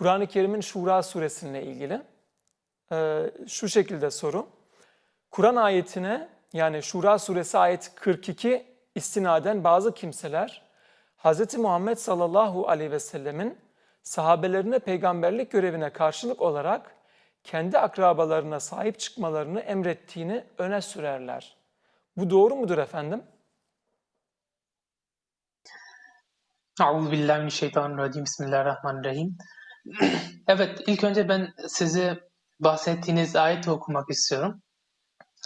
Kur'an-ı Kerim'in Şura suresinle ilgili. Ee, şu şekilde soru. Kur'an ayetine yani Şura suresi ayet 42 istinaden bazı kimseler Hz. Muhammed sallallahu aleyhi ve sellemin sahabelerine peygamberlik görevine karşılık olarak kendi akrabalarına sahip çıkmalarını emrettiğini öne sürerler. Bu doğru mudur efendim? Euzubillahimineşşeytanirracim. Bismillahirrahmanirrahim Evet, ilk önce ben size bahsettiğiniz ayeti okumak istiyorum.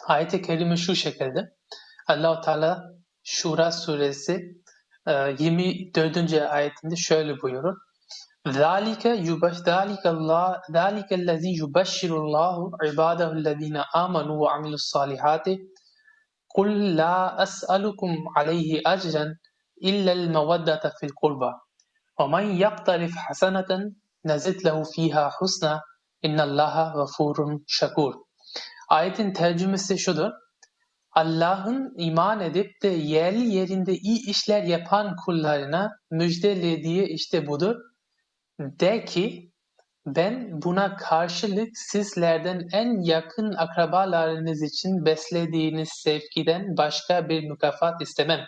Ayet-i kerime şu şekilde. Allahu Teala Şura suresi 24. E, ayetinde şöyle buyurur. ذَٰلِكَ ذَٰلِكَ اللّٰهِ ذَٰلِكَ الَّذ۪ي يُبَشِّرُ اللّٰهُ عِبَادَهُ الَّذ۪ينَ آمَنُوا وَعَمِلُوا الصَّالِحَاتِ قُلْ لَا أَسْأَلُكُمْ عَلَيْهِ أَجْرًا إِلَّا الْمَوَدَّةَ فِي الْقُرْبَى وَمَنْ يَقْتَرِفْ حَسَنَةً nezid lehu fiha husna innallaha gafurun şakur. Ayetin tercümesi şudur. Allah'ın iman edip de yerli yerinde iyi işler yapan kullarına müjdelediği işte budur. De ki ben buna karşılık sizlerden en yakın akrabalarınız için beslediğiniz sevgiden başka bir mükafat istemem.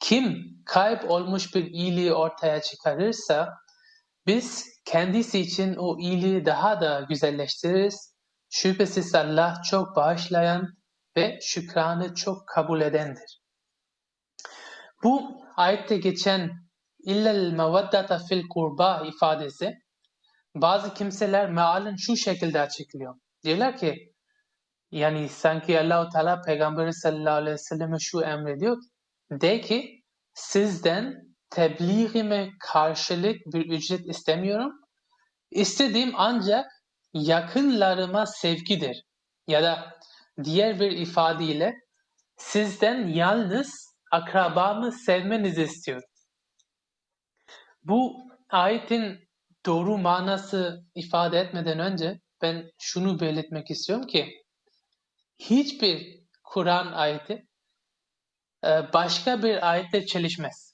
Kim kayıp olmuş bir iyiliği ortaya çıkarırsa biz kendisi için o iyiliği daha da güzelleştiririz. Şüphesiz Allah çok bağışlayan ve şükranı çok kabul edendir. Bu ayette geçen illel mevaddata fil kurba ifadesi bazı kimseler mealin şu şekilde açıklıyor. Diyorlar ki yani sanki Allahu Teala Peygamberi sallallahu aleyhi ve selleme şu emrediyor. De ki sizden tebliğime karşılık bir ücret istemiyorum. İstediğim ancak yakınlarıma sevgidir. Ya da diğer bir ifadeyle sizden yalnız akrabamı sevmenizi istiyorum. Bu ayetin doğru manası ifade etmeden önce ben şunu belirtmek istiyorum ki hiçbir Kur'an ayeti e, başka bir ayette çelişmez.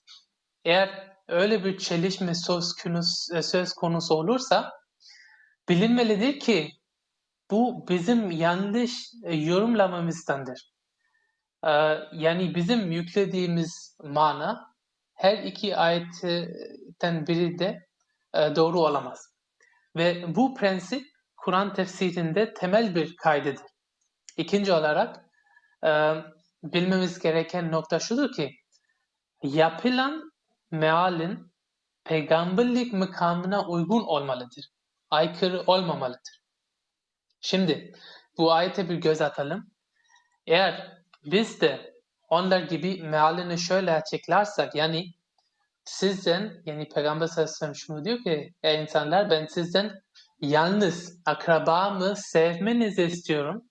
Eğer öyle bir çelişme söz konusu, e, söz konusu olursa bilinmelidir ki bu bizim yanlış e, yorumlamamızdandır. Yani bizim yüklediğimiz mana her iki ayetten biri de e, doğru olamaz. Ve bu prensip Kur'an tefsirinde temel bir kaydedir. İkinci olarak e, bilmemiz gereken nokta şudur ki yapılan mealin peygamberlik makamına uygun olmalıdır. Aykırı olmamalıdır. Şimdi bu ayete bir göz atalım. Eğer biz de onlar gibi mealini şöyle açıklarsak yani sizden yani Peygamber sallallahu aleyhi şunu diyor ki ey insanlar ben sizden yalnız akrabamı sevmenizi istiyorum.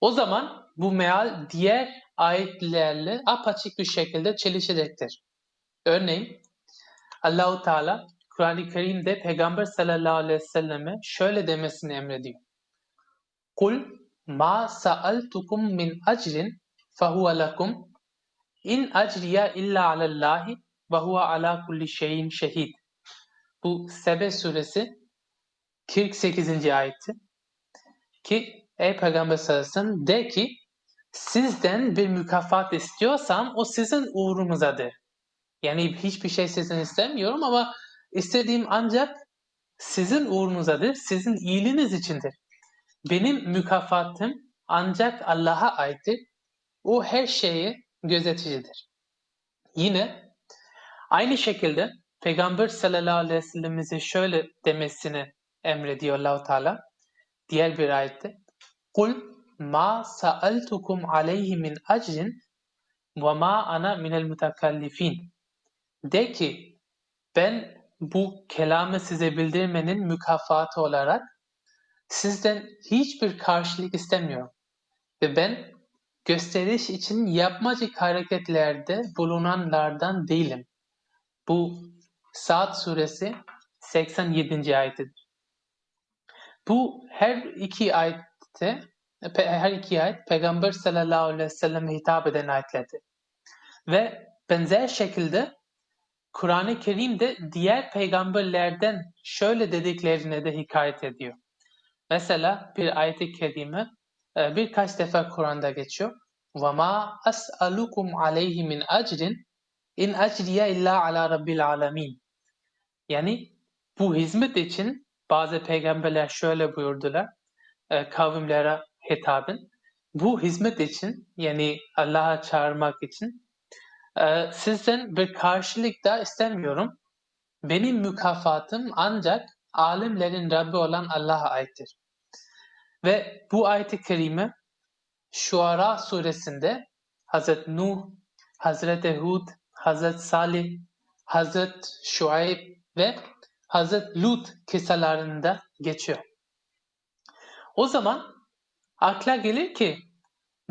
O zaman bu meal diğer ayetlerle apaçık bir şekilde çelişecektir. Örneğin Allahu Teala Kur'an-ı Kerim'de Peygamber sallallahu aleyhi ve selleme şöyle demesini emrediyor. Kul ma sa'altukum min acrin fehuve lekum in acriya illa alallahi ve huve ala kulli şeyin şehid. Bu Sebe suresi 48. ayeti. Ki ey Peygamber sallallahu aleyhi ve sellem de ki sizden bir mükafat istiyorsam o sizin uğrunuzadır. Yani hiçbir şey sizden istemiyorum ama istediğim ancak sizin uğrunuzadır, sizin iyiliğiniz içindir. Benim mükafatım ancak Allah'a aittir. O her şeyi gözeticidir. Yine aynı şekilde Peygamber sallallahu aleyhi ve sellem'imize şöyle demesini emrediyor allah Teala. Diğer bir ayette. Kul ma sa'altukum aleyhi min acrin ve ma ana minel mutakallifin. De ki ben bu kelamı size bildirmenin mükafatı olarak sizden hiçbir karşılık istemiyorum. Ve ben gösteriş için yapmacık hareketlerde bulunanlardan değilim. Bu Saat suresi 87. ayetidir. Bu her iki ayette her iki ayet Peygamber sallallahu aleyhi ve selleme hitap eden ayetlerdir. Ve benzer şekilde Kur'an-ı Kerim'de diğer peygamberlerden şöyle dediklerine de hikayet ediyor. Mesela bir ayet-i kerime e, birkaç defa Kur'an'da geçiyor. وَمَا أَسْأَلُكُمْ عَلَيْهِ مِنْ أَجْرٍ اِنْ اَجْرِيَ اِلَّا عَلَى رَبِّ الْعَالَمِينَ Yani bu hizmet için bazı peygamberler şöyle buyurdular e, kavimlere hitaben. Bu hizmet için yani Allah'a çağırmak için e, sizden bir karşılık da istemiyorum. Benim mükafatım ancak alemlerin Rabbi olan Allah'a aittir. Ve bu ayet-i kerime Şuara suresinde Hazret Nuh, Hazret Hud, Hazret Salih, Hazret Şuayb ve Hazret Lut kıssalarında geçiyor. O zaman akla gelir ki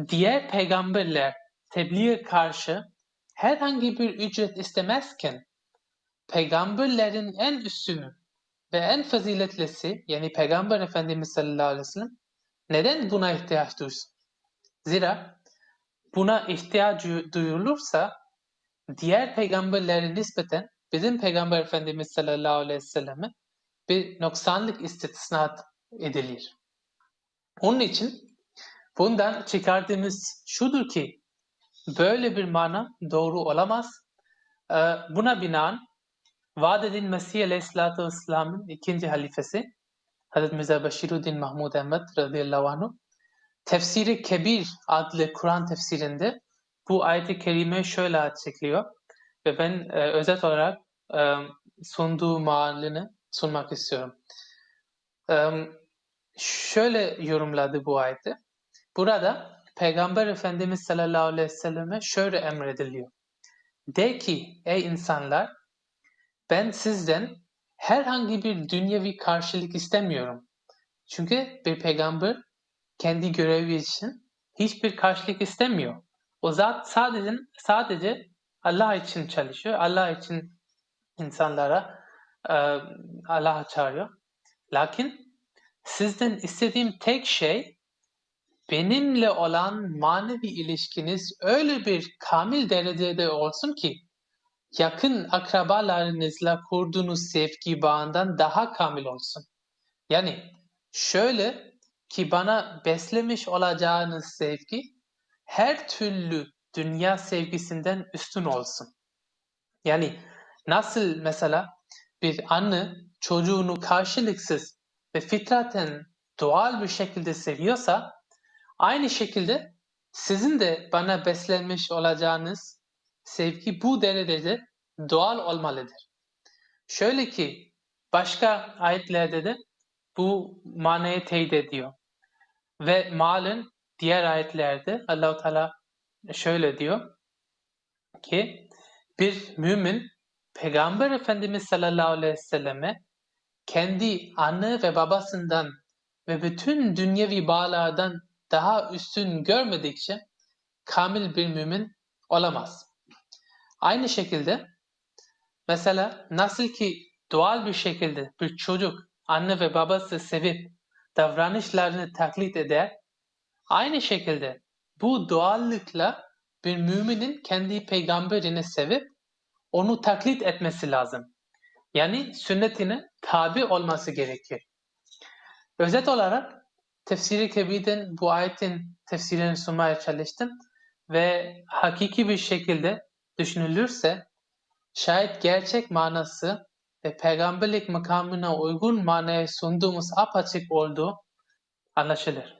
diğer peygamberler tebliğe karşı herhangi bir ücret istemezken peygamberlerin en üstünü ve en faziletlisi yani Peygamber Efendimiz sallallahu aleyhi ve sellem neden buna ihtiyaç duysun? Zira buna ihtiyaç duyulursa diğer peygamberlere nispeten bizim Peygamber Efendimiz sallallahu aleyhi ve selleme bir noksanlık istisnat edilir. Onun için bundan çıkardığımız şudur ki böyle bir mana doğru olamaz. Ee, Buna binaen vaad edilen Mesih Aleyhisselatü Vesselam'ın ikinci halifesi Hazreti Mirza Bashiruddin Mahmud Ahmet radıyallahu anh Tefsiri Kebir adlı Kur'an tefsirinde bu ayet-i şöyle açıklıyor ve ben e, özet olarak e, sunduğu manını sunmak istiyorum. E, şöyle yorumladı bu ayeti. Burada Peygamber Efendimiz sallallahu aleyhi ve selleme şöyle emrediliyor. De ki ey insanlar ben sizden herhangi bir dünyevi karşılık istemiyorum. Çünkü bir peygamber kendi görevi için hiçbir karşılık istemiyor. O zat sadece sadece Allah için çalışıyor. Allah için insanlara e, Allah'a çağırıyor. Lakin sizden istediğim tek şey benimle olan manevi ilişkiniz öyle bir kamil derecede olsun ki yakın akrabalarınızla kurduğunuz sevgi bağından daha kamil olsun. Yani şöyle ki bana beslemiş olacağınız sevgi her türlü dünya sevgisinden üstün olsun. Yani nasıl mesela bir anne çocuğunu karşılıksız ve fitraten doğal bir şekilde seviyorsa aynı şekilde sizin de bana beslenmiş olacağınız sevgi bu derecede doğal olmalıdır. Şöyle ki başka ayetlerde de bu manayı teyit ediyor. Ve malın diğer ayetlerde Allahu Teala şöyle diyor ki bir mümin Peygamber Efendimiz sallallahu aleyhi ve selleme kendi anne ve babasından ve bütün dünyevi bağlardan daha üstün görmedikçe kamil bir mümin olamaz. Aynı şekilde mesela nasıl ki doğal bir şekilde bir çocuk anne ve babası sevip davranışlarını taklit eder, aynı şekilde bu doğallıkla bir müminin kendi peygamberini sevip onu taklit etmesi lazım. Yani sünnetine tabi olması gerekir. Özet olarak tefsiri kebirden bu ayetin tefsirini sunmaya çalıştım ve hakiki bir şekilde düşünülürse şayet gerçek manası ve peygamberlik makamına uygun manaya sunduğumuz apaçık olduğu anlaşılır.